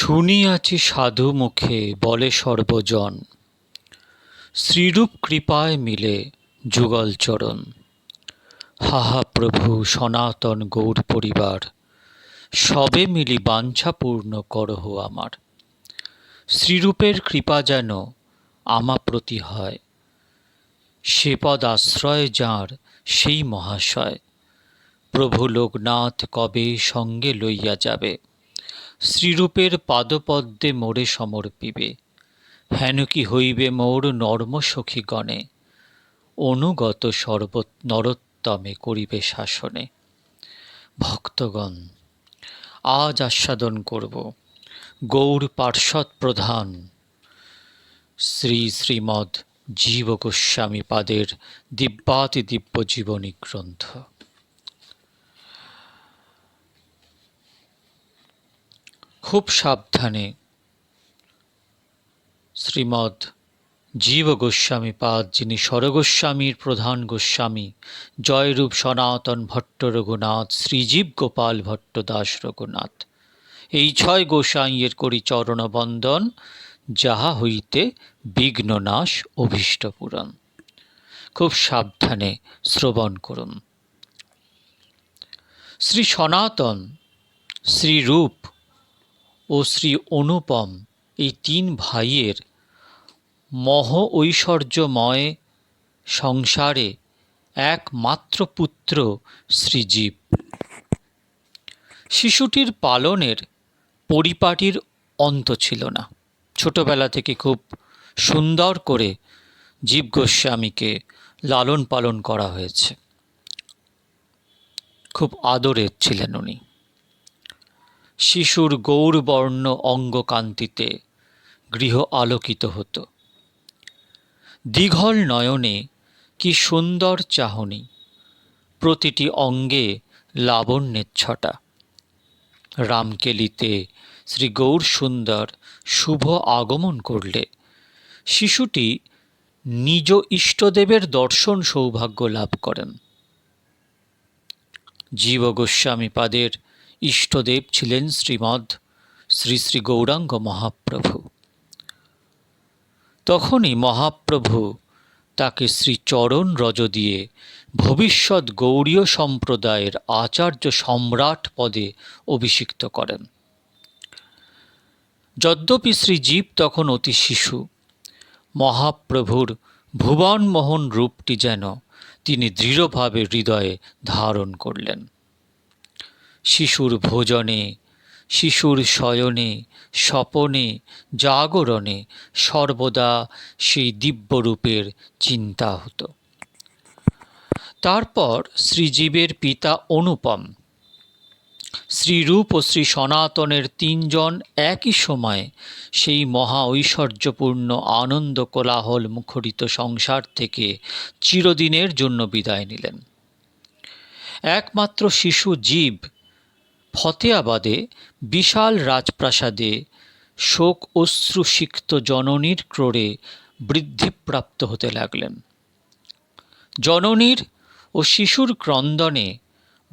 শুনিয়াছি সাধু মুখে, বলে সর্বজন। শ্রীরূপ কৃপায় মিলে যুগল চরণ। হাহা প্রভু, সনাতন গৌর পরিবার, সবে মিলি বাঞ্ছাপূর্ণ করহ আমার। শ্রীরূপের কৃপা যেন আমা প্রতি হয়। সে পদ আশ্রয় যাঁর, সেই মহাশয়। প্রভু লোকনাথ কবে সঙ্গে লইয়া যাবে? শ্রীরূপের পাদপদ্মে মোরে সমর্পিবে। হেন কি হইবে মোর নর্ম সখীগণে? অনুগত সর্ব নরোত্তমে করিবে শাসনে। ভক্তগণ, আজ আস্বাদন করব। গৌর পার্ষদ প্রধান। শ্রী শ্রীমদ জীব গোস্বামী পাদের দিব্যাতি দিব্য জীবনী গ্রন্থ। খুব সাবধানে। শ্রীমৎ জীব গোস্বামী পাদ, যিনি স্বরগোস্বামীর প্রধান গোস্বামী, জয়রূপ সনাতন ভট্ট রঘুনাথ, শ্রীজীব গোপাল ভট্ট দাস রঘুনাথ। এই ছয় গোসাইয়ের করি চরণ বন্দন যাহা হইতে বিঘ্ন নাশ অভীষ্ট পূরণ। খুব সাবধানে শ্রবণ করুন। শ্রী সনাতন, শ্রীরূপ ও শ্রী অনুপম, এই তিন ভাইয়ের মহ ঐশ্বর্যময় সংসারে একমাত্র পুত্র শ্রীজীব। শিশুটির পালনের পরিপাটির অন্ত ছিল না। ছোটবেলা থেকে খুব সুন্দর করে জীব গোস্বামীকে লালন পালন করা হয়েছে। খুব আদরের ছিলেন উনি। শিশুর গৌরবর্ণ অঙ্গকান্তিতে গৃহ আলোকিত হতো। দীঘল নয়নে কি সুন্দর চাহনি, প্রতিটি অঙ্গে লাবণ্যের ছটা। রামকেলিতে শ্রী গৌর সুন্দর শুভ আগমন করলে শিশুটি নিজ ইষ্টদেবের দর্শন সৌভাগ্য লাভ করেন। জীব গোস্বামী পাদের ইষ্টদেব ছিলেন শ্রীমদ শ্রী শ্রী গৌরাঙ্গ মহাপ্রভু। তখনই মহাপ্রভু তাকে শ্রীচরণ রজ দিয়ে ভবিষ্যৎ গৌরীয় সম্প্রদায়ের আচার্য সম্রাট পদে অভিষিক্ত করেন। যদ্যপি শ্রীজীব তখন অতি শিশু, মহাপ্রভুর ভুবনমোহন রূপটি যেন তিনি দৃঢ়ভাবে হৃদয়ে ধারণ করলেন। শিশুর ভোজনে, শিশুর শয়নে, স্বপনে, জাগরণে সর্বদা সেই দিব্যরূপের চিন্তা হতো। তারপর শ্রীজীবের পিতা অনুপম, শ্রীরূপ ও শ্রী সনাতনের তিনজন একই সময়ে সেই মহা ঐশ্বর্যপূর্ণ আনন্দ কোলাহল মুখরিত সংসার থেকে চিরদিনের জন্য বিদায় নিলেন। একমাত্র শিশু জীব ফতেয়াবাদে বিশাল রাজপ্রাসাদে শোক অশ্রুসিক্ত জননীর ক্রোড়ে বৃদ্ধিপ্রাপ্ত হতে লাগলেন। জননীর ও শিশুর ক্রন্দনে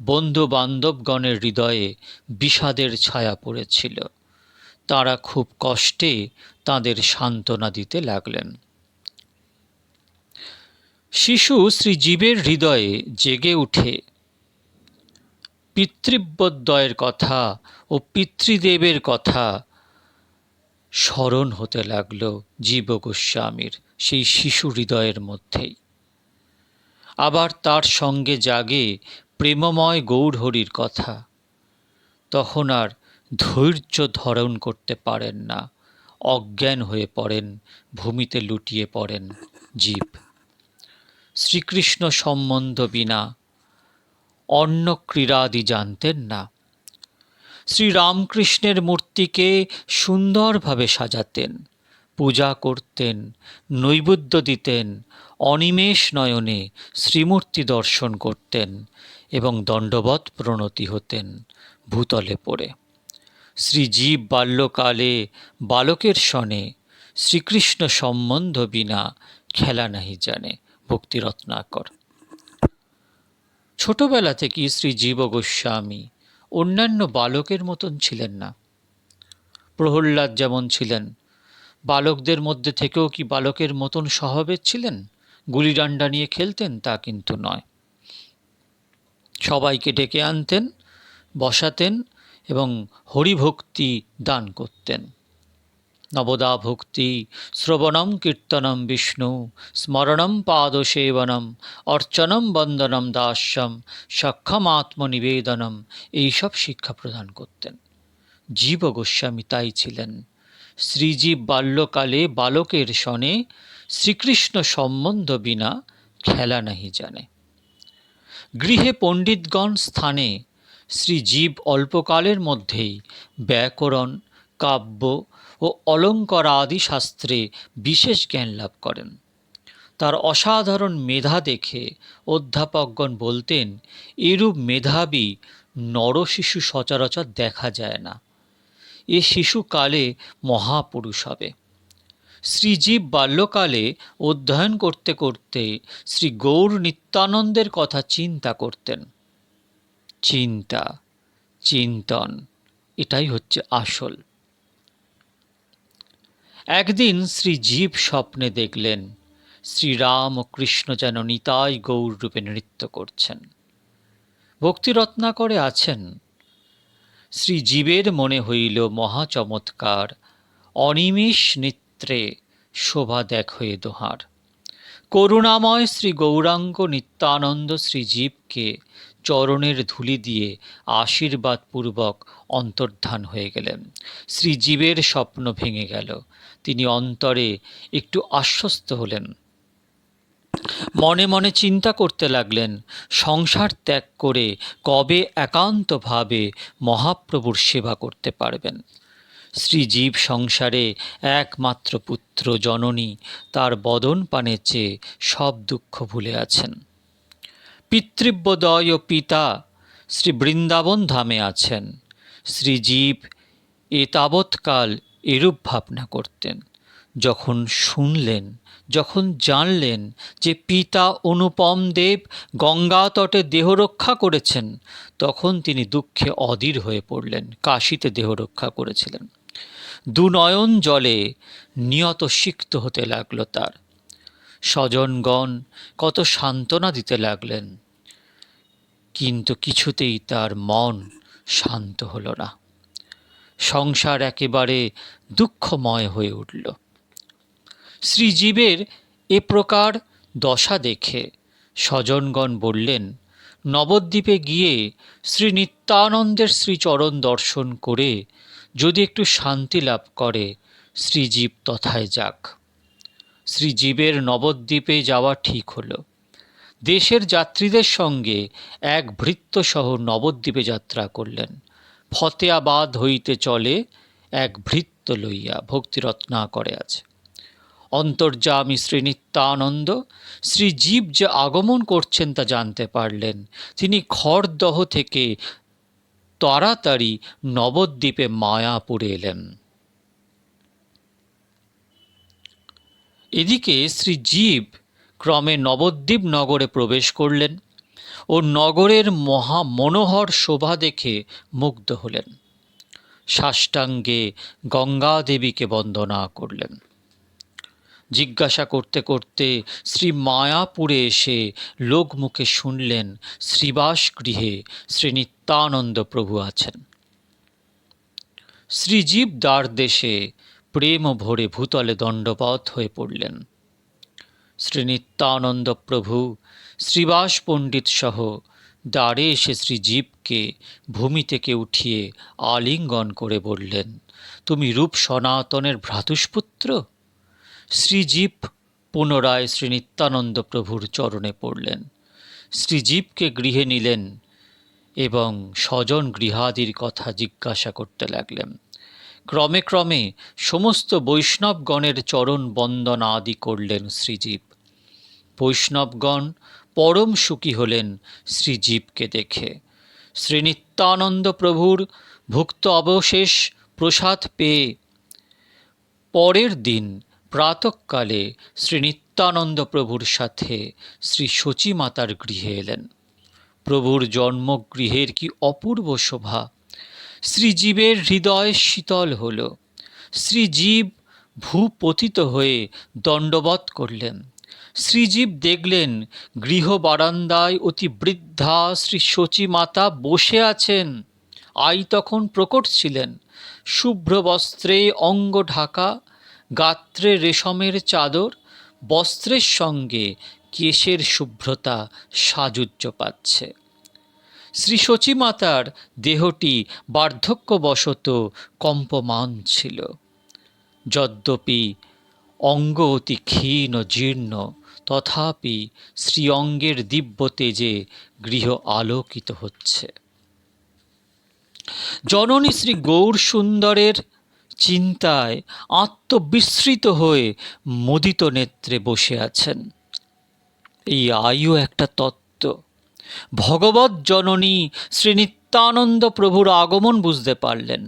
বন্ধু বান্ধবগণের হৃদয়ে বিষাদের ছায়া পড়েছিল। তারা খুব কষ্টে তাদের সান্ত্বনা দিতে লাগলেন। শিশু শ্রীজীবের হৃদয়ে জেগে উঠে পিতৃব্যদ্বয়ের কথা ও পিতৃদেবের কথা স্মরণ হতে লাগল জীব গোস্বামীর সেই শিশু হৃদয়ের মধ্যেই। আবার তার সঙ্গে জাগে প্রেমময় গৌরহরির কথা। তখন আর ধৈর্য ধারণ করতে পারেন না, অজ্ঞান হয়ে পড়েন, ভূমিতে লুটিয়ে পড়েন জীব। শ্রীকৃষ্ণ সম্বন্ধ বিনা অন্য ক্রীড়াদি জানতেন না। শ্রীরামকৃষ্ণের মূর্তিকে সুন্দরভাবে সাজাতেন, পূজা করতেন, নৈবেদ্য দিতেন, অনিমেষ নয়নে শ্রীমূর্তি দর্শন করতেন এবং দণ্ডবৎ প্রণতি হতেন ভূতলে পড়ে। শ্রীজীব বাল্যকালে বালকের সনে শ্রীকৃষ্ণ সম্বন্ধ বিনা খেলা নাহি জানে ভক্তিরত্নাকর। ছোটবেলা থেকেই শ্রী জীব গোস্বামী অন্যান্য বালকের মতন ছিলেন না। প্রহ্লাদ যেমন ছিলেন, বালকদের মধ্যে থেকেও কি বালকের মতন স্বভাবের ছিলেন? গুলিডান্ডা নিয়ে খেলতেন তা কিন্তু নয়। সবাইকে ডেকে আনতেন, বসাতেন এবং হরিভক্তি দান করতেন। নবদা ভক্তি শ্রবণম কীর্তনম বিষ্ণু, স্মরণম পাদসেবনম, অর্চনম বন্দনম দাস্যম সক্ষম আত্মনিবেদনম এইসব শিক্ষা প্রদান করতেন। জীব গোস্বামী তাই ছিলেন। শ্রীজীব বাল্যকালে বালকের সনে শ্রীকৃষ্ণ সম্বন্ধ বিনা খেলা নাহি জানে। গৃহে পণ্ডিতগণ স্থানে শ্রীজীব অল্পকালের মধ্যেই ব্যাকরণ কাব্য ও অলঙ্কার আদি শাস্ত্রে বিশেষ জ্ঞান লাভ করেন। তার অসাধারণ মেধা দেখে অধ্যাপকগণ বলতেন, এরূপ মেধাবী নরশিশু সচরাচর দেখা যায় না। এ শিশুকালে মহাপুরুষ হবে। শ্রীজীব বাল্যকালে অধ্যয়ন করতে করতে শ্রী গৌর নিত্যানন্দের কথা চিন্তা করতেন। চিন্তা, চিন্তন, এটাই হচ্ছে আসল। একদিন শ্রী জীব স্বপ্নে দেখলেন, শ্রীরাম ও কৃষ্ণ যেন নিতাই গৌর রূপে নৃত্য করছেন। ভক্তিরত্নাকরে আছেন। শ্রীজীবের মনে হইল মহা চমৎকার, অনিমিষ নেত্রে শোভা দেখ হয়ে দোহার। করুণাময় শ্রী গৌরাঙ্গ নিত্যানন্দ শ্রীজীবকে চরণের ধুলি দিয়ে আশীর্বাদ পূর্বক অন্তর্ধান হয়ে গেলেন। শ্রীজীবের স্বপ্ন ভেঙে গেল। তিনি অন্তরে একটু আশ্বস্ত হলেন। মনে মনে চিন্তা করতে লাগলেন, সংসার ত্যাগ করে কবে একান্তভাবে মহাপ্রভুর সেবা করতে পারবেন? শ্রীজীব সংসারে একমাত্র পুত্র জননী, তার বদন পানে চেয়ে সব দুঃখ ভুলে আছেন। পিতৃব্যদয় ও পিতা শ্রী বৃন্দাবন ধামে আছেন। শ্রীজীব এ তাবৎকাল এরূপ ভাবনা করতেন। যখন শুনলেন, যখন জানলেন যে পিতা অনুপম দেব গঙ্গা তটে দেহরক্ষা করেছেন, তখন তিনি দুঃখে অধীর হয়ে পড়লেন, কাশিতে দেহরক্ষা করেছিলেন। দুনয়ন জলে নিয়ত সিক্ত হতে লাগল তার। স্বজনগণ কত সান্ত্বনা দিতে লাগলেন, কিন্তু কিছুতেই তার মন শান্ত হলো না। সংসার একেবারে দুঃখময় হয়ে উঠল। শ্রীজীবের এ প্রকার দশা দেখে স্বজনগণ বললেন, নবদ্বীপে গিয়ে শ্রী নিত্যানন্দের শ্রীচরণ দর্শন করে যদি একটু শান্তি লাভ করে, শ্রীজীব তথায় যাক। শ্রীজীবের নবদ্বীপে যাওয়া ঠিক হলো। দেশের যাত্রীদের সঙ্গে এক ভৃত্যসহ নবদ্বীপে যাত্রা করলেন। ফতেয়াবাদ হইতে চলে এক ভৃত্য লইয়া ভক্তিরত্না করে আছে। অন্তর্যামী শ্রী নিত্যানন্দ শ্রীজীব যে আগমন করছেন তা জানতে পারলেন। তিনি খড়দহ থেকে তাড়াতাড়ি নবদ্বীপে মায়াপুরে এলেন। এদিকে শ্রীজীব ক্রমে নবদ্বীপ নগরে প্রবেশ করলেন ও নগরের মহা মনোহর শোভা দেখে মুগ্ধ হলেন। সাষ্টাঙ্গে গঙ্গা দেবীকে বন্দনা করলেন। জিজ্ঞাসা করতে করতে শ্রী মায়াপুরে এসে লোকমুখে শুনলেন শ্রীবাস গৃহে শ্রী নিত্যানন্দ প্রভু আছেন। শ্রীজীব দ্বার দেশে প্রেম ভরে ভূতলে দণ্ডপথ হয়ে পড়লেন। শ্রী নিত্যানন্দ প্রভু, শ্রীবাস পণ্ডিত সহ দ্বারে এসে শ্রীজীবকে ভূমি থেকে উঠিয়ে আলিঙ্গন করে বললেন, তুমি রূপ সনাতনের ভ্রাতুষ্পুত্র? শ্রীজীব পুনরায় শ্রী নিত্যানন্দ প্রভুর চরণে পড়লেন। শ্রীজীবকে গৃহে নিলেন এবং স্বজন গৃহাদির কথা জিজ্ঞাসা করতে লাগলেন। ক্রমে ক্রমে সমস্ত বৈষ্ণবগণের চরণ বন্দনা আদি করলেন শ্রীজীব। বৈষ্ণবগণ পরম সুখী হলেন শ্রীজীবকে দেখে। শ্রী নিত্যানন্দ প্রভুর ভুক্ত অবশেষ প্রসাদ পেয়ে পরের দিন প্রাতকালে শ্রী নিত্যানন্দ প্রভুর সাথে শ্রী শচী মাতার গৃহে এলেন। প্রভুর জন্মগৃহের কি অপূর্ব শোভা! শ্রীজীবের হৃদয় শীতল হল। শ্রীজীব ভূপতিত হয়ে দণ্ডবত করলেন। শ্রীজীব দেখলেন, গৃহ বারান্দায় অতি বৃদ্ধা শ্রী শচী মাতা বসে আছেন। আই তখন প্রকট ছিলেন। শুভ্র বস্ত্রে অঙ্গ ঢাকা, গাত্রে রেশমের চাদর, বস্ত্রের সঙ্গে কেশের শুভ্রতা সাজুজ্য পাচ্ছে। শ্রী শচীমাতার দেহটি বার্ধক্যবশত কম্পমান ছিল। যদ্যপি অঙ্গ অতি ক্ষীণ, জীর্ণ তথাপি শ্রী অঙ্গের দিব্য তেজে গৃহ আলোকিত হচ্ছে। জননী শ্রী গৌর সুন্দরের চিন্তায় আত্মবিস্মৃত হয়ে মুদিত নেত্রে বসে আছেন। এই আয়ু একটা তত্ত্ব। ভগবত জননী শ্রী নিত্যানন্দ প্রভুর আগমন বুঝতে পারলেন।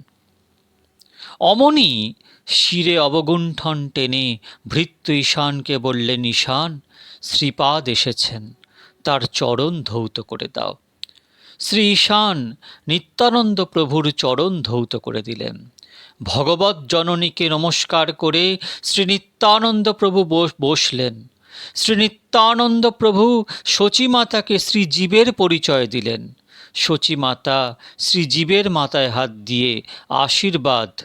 অমনি শিরে অবগুণ্ঠন টেনে ভৃত্য ঈশানকে বললেন, ঈশান শ্রীপাদ এসেছেন, তার চরণ ধৌত করে দাও। শ্রী ঈশান নিত্যানন্দ প্রভুর চরণ ধৌত করে দিলেন। ভগবত জননীকে নমস্কার করে শ্রী নিত্যানন্দ প্রভু বসলেন। শ্রী নিত্যানন্দ প্রভু শচীমাতাকে শ্রীজীবের পরিচয় দিলেন। শচীমাতা শ্রীজীবের মাথায় হাত দিয়ে আশীর্বাদ।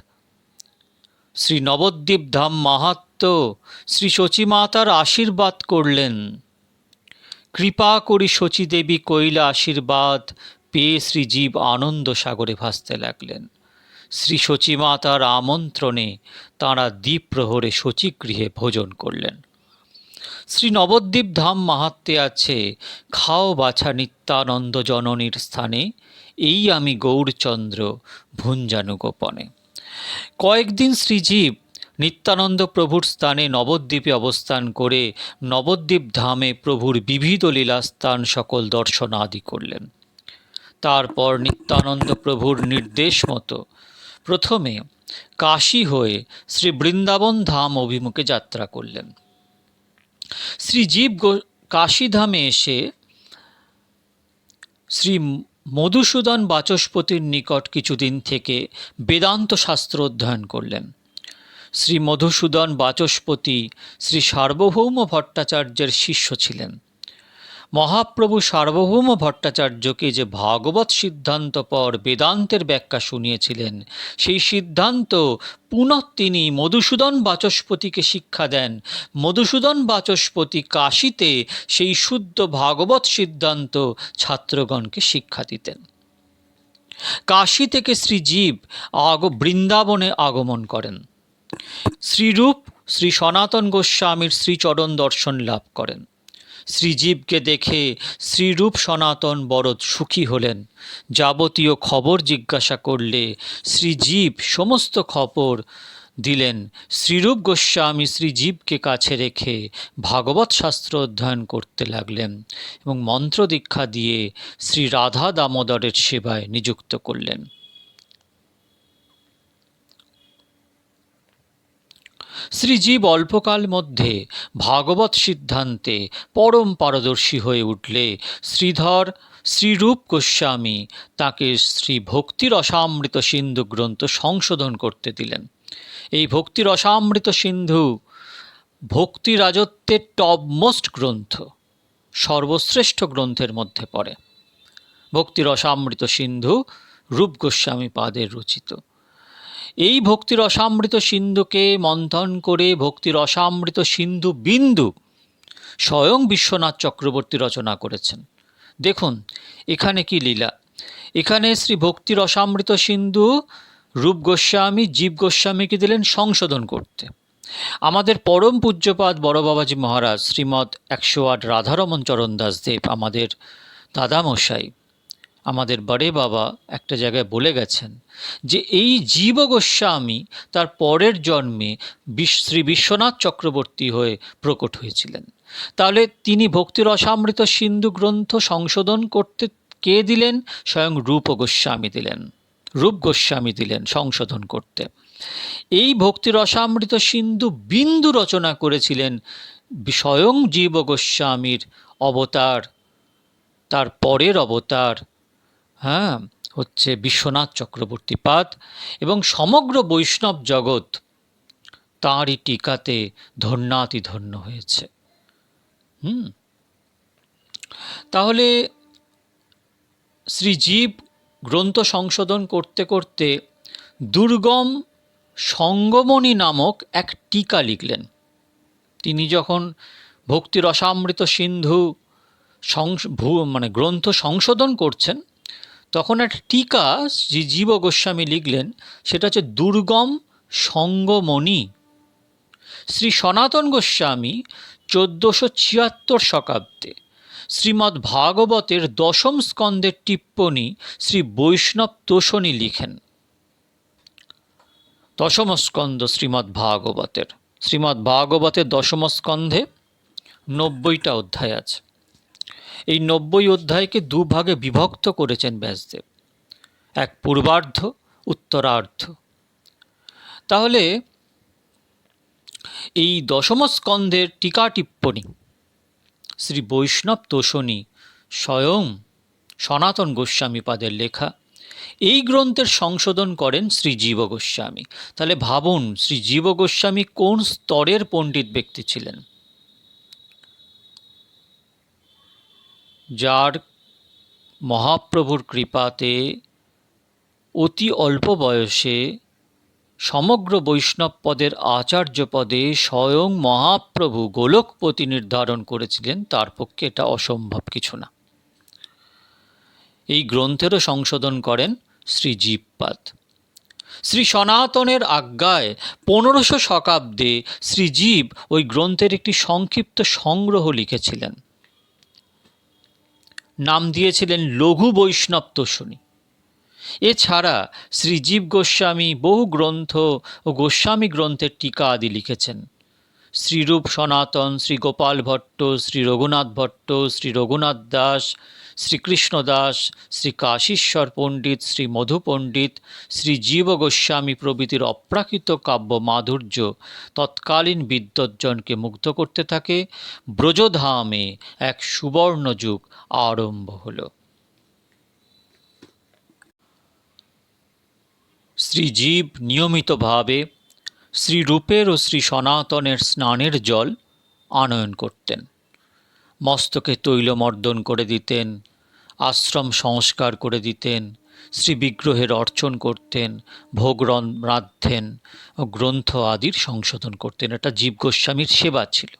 শ্রী নবদ্বীপ ধাম মাহাত্ম শ্রী শচীমাতার আশীর্বাদ করলেন। কৃপা করি শচীদেবী কৈলা আশীর্বাদ পেয়ে শ্রীজীব আনন্দ সাগরে ভাসতে লাগলেন। শ্রী শচীমাতার আমন্ত্রণে তাঁরা দ্বীপ প্রহরে শচীগৃহে ভোজন করলেন। শ্রী নবদ্বীপ ধাম মাহাত্মে আছে, খাও বাছা নিত্যানন্দ জননীর স্থানে, এই আমি গৌরচন্দ্র ভুঞ্জানু গোপনে কয়েকদিন শ্রীজীব নিত্যানন্দ প্রভুর স্থানে নবদ্বীপে অবস্থান করে নবদ্বীপ ধামে প্রভুর বিবিধ লীলাস্থান সকল দর্শন আদি করলেন। তারপর নিত্যানন্দ প্রভুর নির্দেশ মতো প্রথমে কাশী হয়ে শ্রী বৃন্দাবন ধাম অভিমুখে যাত্রা করলেন। শ্রীজীব কাশীধামে এসে শ্রী মধুসূদন বাচস্পতির নিকট কিছুদিন থেকে বেদান্ত শাস্ত্র অধ্যয়ন করলেন। শ্রী মধুসূদন বাচস্পতি শ্রী সার্বভৌম ভট্টাচার্যের শিষ্য ছিলেন। মহাপ্রভু সার্বভৌম ভট্টাচার্যকে যে ভাগবত সিদ্ধান্ত পর বেদান্তের ব্যাখ্যা শুনিয়েছিলেন, সেই সিদ্ধান্ত পুনঃ তিনি মধুসূদন বাচস্পতিকে শিক্ষা দেন। মধুসূদন বাচস্পতি কাশীতে সেই শুদ্ধ ভাগবত সিদ্ধান্ত ছাত্রগণকে শিক্ষা দিতেন। কাশী থেকে শ্রীজীব আগ বৃন্দাবনে আগমন করেন। শ্রীরূপ শ্রী সনাতন গোস্বামীর শ্রীচরণ দর্শন লাভ করেন। শ্রীজীবকে দেখে শ্রীরূপ সনাতন বড় সুখী হলেন। যাবতীয় খবর জিজ্ঞাসা করলে শ্রীজীব সমস্ত খবর দিলেন। শ্রীরূপ গোস্বামী শ্রীজীবকে কাছে রেখে ভাগবত শাস্ত্র অধ্যয়ন করতে লাগলেন এবং মন্ত্র দীক্ষা দিয়ে শ্রী রাধা দামোদরের সেবায় নিযুক্ত করলেন। শ্রীজীব অল্পকাল মধ্যে ভাগবত সিদ্ধান্তে পরম পারদর্শী হয়ে উঠলে শ্রীধর শ্রীরূপ গোস্বামী তাকে শ্রী ভক্তির অসামৃত সিন্ধু গ্রন্থ সংশোধন করতে দিলেন। এই ভক্তির অসামৃত সিন্ধু ভক্তি রাজত্বের টপমোস্ট গ্রন্থ, সর্বশ্রেষ্ঠ গ্রন্থের মধ্যে পড়ে। ভক্তির অসামৃত সিন্ধু রূপ গোস্বামী পাদের রচিত। এই ভক্তির অসামৃত সিন্ধুকে মন্থন করে ভক্তির অসামৃত সিন্ধু বিন্দু স্বয়ং বিশ্বনাথ চক্রবর্তী রচনা করেছেন। দেখুন, এখানে কি লীলা। এখানে শ্রী ভক্তির অসামৃত সিন্ধু রূপ গোস্বামী, জীব গোস্বামীকে দিলেন সংশোধন করতে। আমাদের পরম পূজ্যপাদ বড় বাবাজি মহারাজ শ্রীমৎ একশো আট রাধারমন চরণ দাসদেব আমাদের দাদামশাই আমাদের বড়ে বাবা একটা জায়গায় বলে গেছেন যে এই জীব গোস্বামী তার পরের জন্মে শ্রী বিশ্বনাথ চক্রবর্তী হয়ে প্রকট হয়েছিলেন। তাহলে তিনি ভক্তির অসামৃত সিন্ধু গ্রন্থ সংশোধন করতে কে দিলেন? স্বয়ং রূপ গোস্বামী দিলেন, রূপ গোস্বামী দিলেন সংশোধন করতে। এই ভক্তির অসামৃত সিন্ধু বিন্দু রচনা করেছিলেন স্বয়ং জীব গোস্বামীর অবতার, তার পরের অবতার হ্যাঁ হচ্ছে বিশ্বনাথ চক্রবর্তী পাদ এবং সমগ্র বৈষ্ণব জগৎ তাঁরই টিকাতে ধন্যাতি ধন্য হয়েছে। হুম? তাহলে শ্রীজীব গ্রন্থ সংশোধন করতে করতে দুর্গম সঙ্গমণি নামক এক টিকা লিখলেন। তিনি যখন ভক্তি রসামৃত সিন্ধু মানে গ্রন্থ সংশোধন করছেন তখন একটা টিকা যে জীব গোস্বামী লিখলেন, সেটা হচ্ছে দুর্গম সঙ্গমণি। শ্রী সনাতন গোস্বামী চোদ্দোশো ছিয়াত্তর শতাব্দে শ্রীমদ্ ভাগবতের দশম স্কন্দের টিপ্পণী শ্রী বৈষ্ণব তোষণী লিখেন। দশম স্কন্দ শ্রীমদ্ ভাগবতের। শ্রীমদ্ ভাগবতের দশম স্কন্ধে নব্বইটা অধ্যায় আছে। এই নব্বই অধ্যায়কে দুভাগে বিভক্ত করেছেন ব্যাসদেব। এক পূর্বার্ধ, উত্তরার্ধ। তাহলে এই দশম স্কন্ধের টিকা টিপ্পণী শ্রী বৈষ্ণব তোষণী স্বয়ং সনাতন গোস্বামী পাদের লেখা, এই গ্রন্থের সংশোধন করেন শ্রী জীব গোস্বামী। তাহলে ভাবুন, শ্রী জীব গোস্বামী কোন স্তরের পণ্ডিত ব্যক্তি ছিলেন? যার মহাপ্রভুর কৃপাতে অতি অল্প বয়সে সমগ্র বৈষ্ণব পদের আচার্য পদে স্বয়ং মহাপ্রভু গোলকপতি নির্ধারণ করেছিলেন, তার পক্ষে এটা অসম্ভব কিছু না। এই গ্রন্থেরও সংশোধন করেন শ্রী জীবপাদ। শ্রী সনাতনের আজ্ঞায় পনেরোশো শতাব্দে শ্রীজীব ওই গ্রন্থের একটি সংক্ষিপ্ত সংগ্রহ লিখেছিলেন। নাম দিয়েছিলেন লঘু বৈষ্ণব তোষণী। এছাড়া শ্রীজীব গোস্বামী বহু গ্রন্থ ও গোস্বামী গ্রন্থের টিকা আদি লিখেছেন। শ্রীরূপ সনাতন শ্রী গোপাল ভট্ট শ্রী রঘুনাথ ভট্ট শ্রী রঘুনাথ দাস শ্রীকৃষ্ণ দাস শ্রী কাশীশ্বর পণ্ডিত শ্রী মধু পণ্ডিত শ্রী জীব গোস্বামী প্রভৃতির অপ্রাকৃত কাব্য মাধুর্য তৎকালীন বিদ্বজ্জনকে মুগ্ধ করতে থাকে। ব্রজধামে এক সুবর্ণ যুগ আরম্ভ হল। শ্রীজীব নিয়মিতভাবে শ্রীরূপের ও শ্রী সনাতনের স্নানের জল আনয়ন করতেন। মস্তকে তৈলমর্দন করে দিতেন, আশ্রম সংস্কার করে দিতেন শ্রী বিগ্রহের অর্চন করতেন, ভোগ রাঁধতেন গ্রন্থ আদির সংশোধন করতেন। এটা জীব গোস্বামীর সেবা ছিল।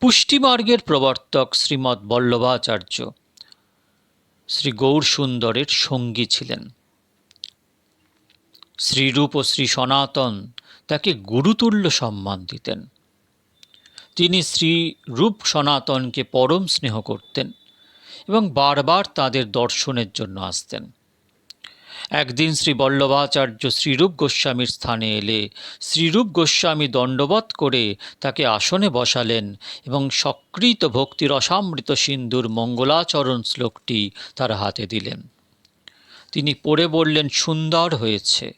পুষ্টিমার্গের প্রবর্তক শ্রীমৎ বল্লভাচার্য শ্রী গৌর সুন্দরের সঙ্গী ছিলেন। শ্রীরূপ ও শ্রী সনাতন তাকে গুরুতুল্য সম্মান দিতেন। তিনি শ্রী রূপ সনাতনকে পরম স্নেহ করতেন এবং বারবার তাদের দর্শনের জন্য আসতেন। একদিন শ্রী বল্লভাচার্য শ্রীরূপ গোস্বামীর স্থানে এলে শ্রীরূপ গোস্বামী দণ্ডবত করে তাকে আসনে বসালেন এবং সকৃত ভক্তির অসামৃত সিন্ধুর মঙ্গলাচরণ শ্লোকটি তার হাতে দিলেন। তিনি পড়ে বললেন, সুন্দর হয়েছে,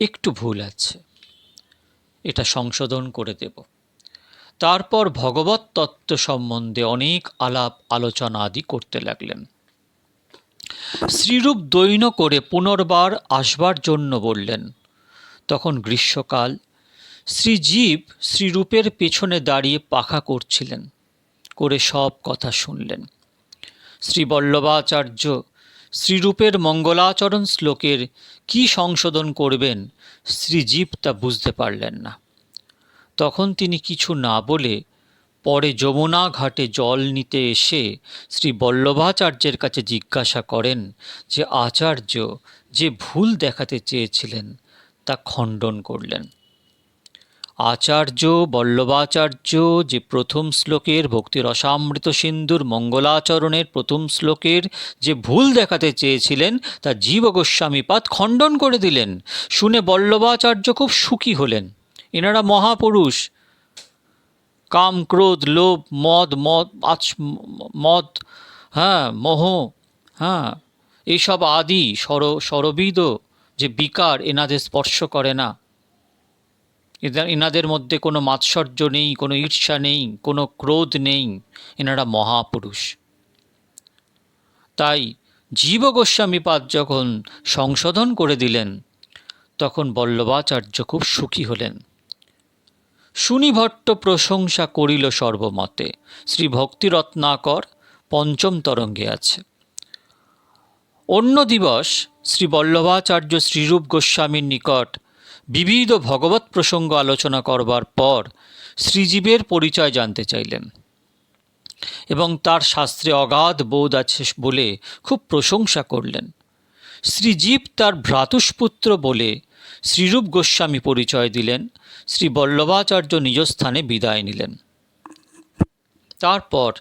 একটু ভুল আছে, এটা সংশোধন করে দেব। তারপর ভগবত তত্ত্ব সম্বন্ধে অনেক আলাপ আলোচনা আদি করতে লাগলেন। শ্রীরূপ দৈন করে পুনর্বার আসবার জন্য বললেন। তখন গ্রীষ্মকাল, শ্রীজীব শ্রীরূপের পেছনে দাঁড়িয়ে পাখা করছিলেন, করে সব কথা শুনলেন। শ্রীবল্লভাচার্য শ্রীরূপের মঙ্গলাচরণ শ্লোকের কি সংশোধন করবেন, শ্রীজীব তা বুঝতে পারলেন না। তখন তিনি কিছু না বলে পরে যমুনা ঘাটে জল নিতে এসে শ্রী বল্লভাচার্যের কাছে জিজ্ঞাসা করেন যে, আচার্য, যে ভুল দেখাতে চেয়েছিলেন তা খণ্ডন করলেন। আচার্য, বল্লভাচার্য, যে প্রথম শ্লোকের ভক্তি রসামৃত সিন্ধুর মঙ্গলাচরণের প্রথম শ্লোকের যে ভুল দেখাতে চেয়েছিলেন তা জীব গোস্বামীপাদ খণ্ডন করে দিলেন। শুনে বল্লভাচার্য খুব সুখী হলেন। এনারা মহাপুরুষ। কাম, ক্রোধ, লোভ, মদ মদ, আচ, মদ হ্যাঁ মোহ হ্যাঁ এইসব আদি, সর, সরবিদ যে বিকার এনাদের স্পর্শ করে না। এদের, এনাদের মধ্যে কোনো মাৎসর্য নেই, কোনো ঈর্ষা নেই, কোনো ক্রোধ নেই, এনারা মহাপুরুষ। তাই জীব গোস্বামীপাদ যখন সংশোধন করে দিলেন, তখন বল্লভাচার্য খুব সুখী হলেন। শুনিভট্ট প্রশংসা করিল সর্বমতে। শ্রী ভক্তিরত্নাকর পঞ্চম তরঙ্গে আছে। অন্য দিবস শ্রী বল্লভাচার্য শ্রীরূপ গোস্বামীর নিকট বিবিধ ভগবত প্রসঙ্গ আলোচনা করবার পর শ্রীজীবের পরিচয় জানতে চাইলেন। এবং তার শাস্ত্রে অগাধ বোধ আছে বলে খুব প্রশংসা করলেন। শ্রীজীব তার ভ্রাতুষ্পুত্র বলে শ্রীরূপ গোস্বামী পরিচয় দিলেন। শ্রী বল্লভাচার্য নিজ স্থানে বিদায় নিলেন। তারপর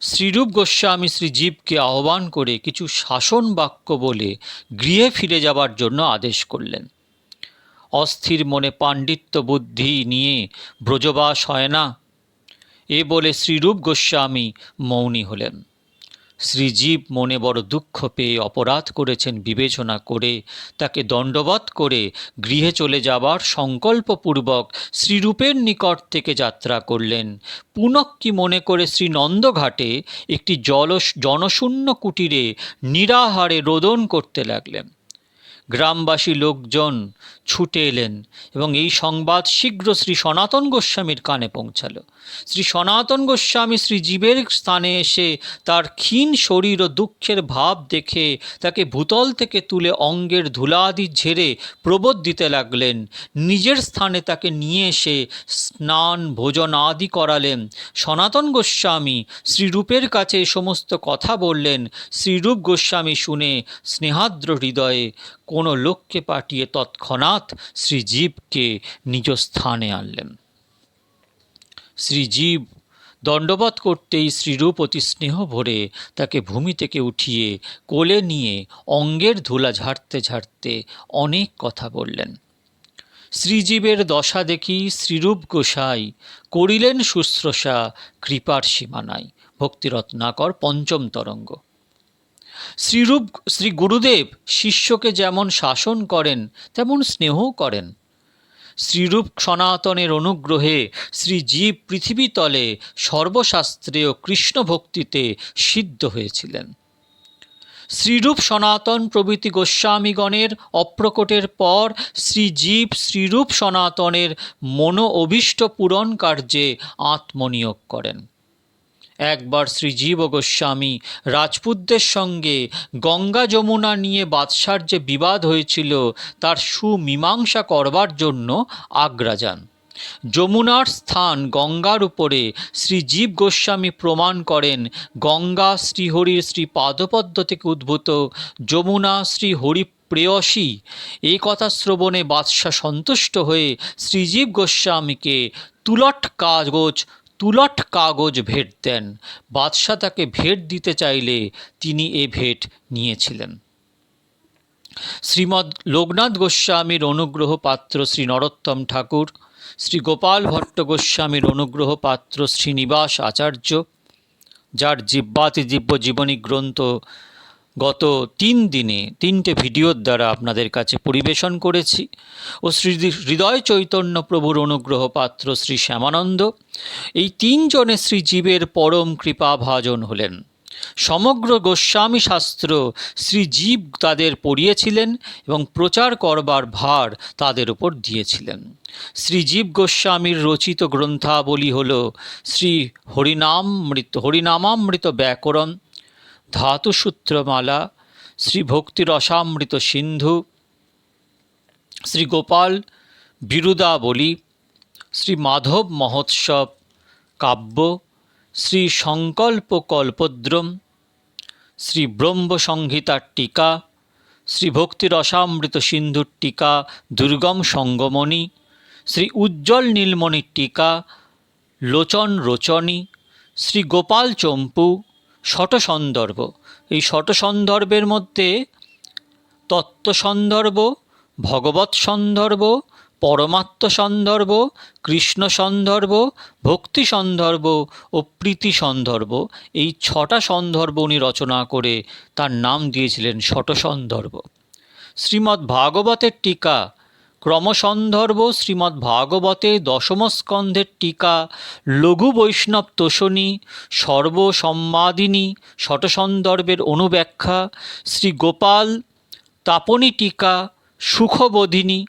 শ্রীরূপ গোস্বামী শ্রীজীবকে আহ্বান করে কিছু শাসন বাক্য বলে গৃহে ফিরে যাবার জন্য আদেশ করলেন। অস্থির মনে পাণ্ডিত্য বুদ্ধি নিয়ে ব্রজবাস হয় না। এ বলে শ্রীরূপ গোস্বামী মৌনী হলেন। শ্রীজীব মনে বড় দুঃখ পেয়ে অপরাধ করেছেন বিবেচনা করে, তাকে দণ্ডবৎ করে গৃহে চলে যাবার সংকল্পপূর্বক শ্রীরূপের নিকট থেকে যাত্রা করলেন। পুনঃ কি মনে করে শ্রী নন্দঘাটে একটি জল জনশূন্য কুটিরে নিরাহারে রোদন করতে লাগলেন। গ্রামবাসী লোকজন ছুটে এলেন এবং এই সংবাদ শীঘ্র শ্রী সনাতন গোস্বামীর কানে পৌঁছাল। শ্রী সনাতন গোস্বামী শ্রী জীবের স্থানে এসে তার ক্ষীণ শরীর ও দুঃখের ভাব দেখে তাকে ভূতল থেকে তুলে অঙ্গের ধুলাদি ঝেড়ে প্রবোধ দিতে লাগলেন। নিজের স্থানে তাকে নিয়ে এসে স্নান, ভোজন আদি করালেন। সনাতন গোস্বামী শ্রীরূপের কাছে সমস্ত কথা বললেন। শ্রীরূপ গোস্বামী শুনে স্নেহাদ্র হৃদয়ে কোনো লোককে পাঠিয়ে তৎক্ষণাৎ শ্রীজীবকে নিজ স্থানে আনলেন। শ্রীজীব দণ্ডবত করতেই শ্রীরূপ অতি স্নেহ ভরে তাকে ভূমি থেকে উঠিয়ে কোলে নিয়ে অঙ্গের ধুলা ঝাড়তে ঝাড়তে অনেক কথা বললেন। শ্রীজীবের দশা দেখি শ্রীরূপ গোসাই করিলেন শুশ্রূষা কৃপার সীমানায়। ভক্তিরত্নাকর পঞ্চম তরঙ্গ। শ্রীরূপ, শ্রী গুরুদেব শিষ্যকে যেমন শাসন করেন, তেমন স্নেহও করেন। শ্রীরূপ সনাতনের অনুগ্রহে শ্রীজীব পৃথিবীতলে সর্বশাস্ত্রে ও কৃষ্ণ ভক্তিতে সিদ্ধ হয়েছিলেন। শ্রীরূপ সনাতন প্রভৃতি গোস্বামীগণের অপ্রকটের পর শ্রীজীব শ্রীরূপ সনাতনের মনো অভীষ্ট পূরণ কার্যে আত্মনিয়োগ করেন। একবার শ্রীজীব গোস্বামী রাজপুতদের সঙ্গে গঙ্গা যমুনা নিয়ে বাদশার যে বিবাদ হয়েছিল, তার সুমীমাংসা করবার জন্য আগ্রা যান। যমুনার স্থান গঙ্গার উপরে শ্রীজীব গোস্বামী প্রমাণ করেন, গঙ্গা শ্রীহরির শ্রী পাদপদ্ম থেকে উদ্ভূত, যমুনা শ্রীহরি প্রেয়সী এই কথা শ্রবণে বাদশাহ সন্তুষ্ট হয়ে শ্রীজীব গোস্বামীকে তুলট কাগজ তুলট কাগজ ভেট দেন। বাদশাহ তাকে ভেট দিতে চাইলে তিনি এ ভেট নিয়েছিলেন। শ্রীমদ লোকনাথ গোস্বামীর অনুগ্রহ পাত্র শ্রী নরোত্তম ঠাকুর, শ্রী গোপাল ভট্ট গোস্বামীর অনুগ্রহ পাত্র শ্রীনিবাস আচার্য, যার জিব্বাতি দিব্য জীবনী গ্রন্থ গত তিন দিনে তিনটে ভিডিওর দ্বারা আপনাদের কাছে পরিবেশন করেছি ও শ্রী হৃদয় চৈতন্য প্রভুর অনুগ্রহ পাত্র শ্রী শ্যামানন্দ। এই তিনজনে শ্রীজীবের পরম কৃপা ভাজন হলেন। সমগ্র গোস্বামী শাস্ত্র শ্রীজীব তাদের পড়িয়েছিলেন এবং প্রচার করবার ভার তাদের উপর দিয়েছিলেন। শ্রীজীব গোস্বামীর রচিত গ্রন্থাবলী হল শ্রী হরিনামৃত হরিনামামৃত ব্যাকরণ। ধাতুসূত্রমালা শ্রী ভক্তিরসামৃত সিন্ধু শ্রী গোপাল বিরুদাবলী শ্রী মাধব মহোৎসব কাব্য শ্রী সংকল্প কল্পদ্রম শ্রী ব্রহ্ম সংহিতার টিকা শ্রী ভক্তিরসামৃত সিন্ধুর টিকা দুর্গম সঙ্গমণি শ্রী উজ্জ্বল নীলমণির টিকা লোচন রোচনী শ্রী গোপাল চম্পু শট সন্দর্ভ। এই শট সন্দর্ভের মধ্যে তত্ত্ব সন্দর্ভ, ভগবৎ সন্দর্ভ, পরমাত্ম সন্দর্ভ, কৃষ্ণ সন্দর্ভ, ভক্তি সন্দর্ভ ও প্রীতি সন্দর্ভ। এই ছটা সন্দর্ভ উনি রচনা করে তার নাম দিয়েছিলেন শট সন্দর্ভ। শ্রীমদ্ ভাগবতের টিকা ক্রমসন্দর্ভ শ্রীমদ্ ভাগবতে দশম স্কন্ধের টিকা লঘু বৈষ্ণব তোষণী, সর্বসম্মাদিনী শটসন্দর্ভের অনুব্যাখ্যা শ্রী গোপাল তাপনী টিকা, সুখবোধিনী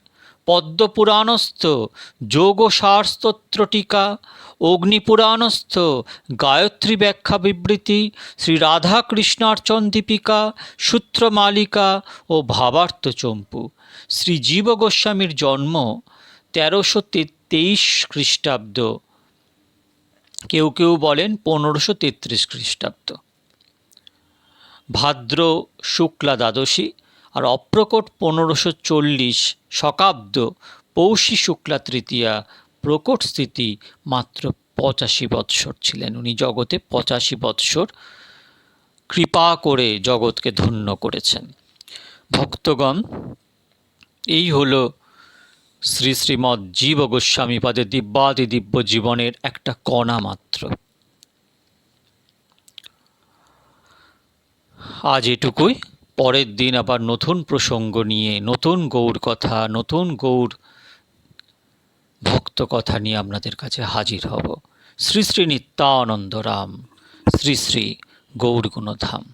পদ্মপুরাণস্থ যোগসারস্তোত্রটিকা অগ্নিপুরাণস্থ গায়ত্রী ব্যাখ্যা বিবৃতি শ্রী রাধাকৃষ্ণার্চন দীপিকা সূত্রমালিকা ও ভাবার্থ চম্পু শ্রী জীব গোস্বামীর জন্ম তেরোশো তেইশ খ্রিস্টাব্দ। কেউ কেউ বলেন পনেরোশো তেত্রিশ খ্রিস্টাব্দ। ভাদ্র, শুক্লা দ্বাদশী আর অপ্রকট পনেরোশো চল্লিশ শকাব্দ পৌষী শুক্লা তৃতীয়া প্রকট স্থিতি মাত্র পঁচাশি বৎসর ছিলেন। উনি জগতে পঁচাশি বৎসর কৃপা করে জগৎকে ধন্য করেছেন। ভক্তগণ, এই হল শ্রী শ্রীমৎ জীব গোস্বামীপাদের দিব্যাদি দিব্য জীবনের একটা কণা মাত্র। আজ এটুকুই। পরের দিন আবার নতুন প্রসঙ্গ নিয়ে, নতুন গৌর কথা, নতুন গৌর ভক্ত কথা নিয়ে আপনাদের কাছে হাজির হব। শ্রী শ্রী নিত্যানন্দ রাম, শ্রী শ্রী গৌর গুণধাম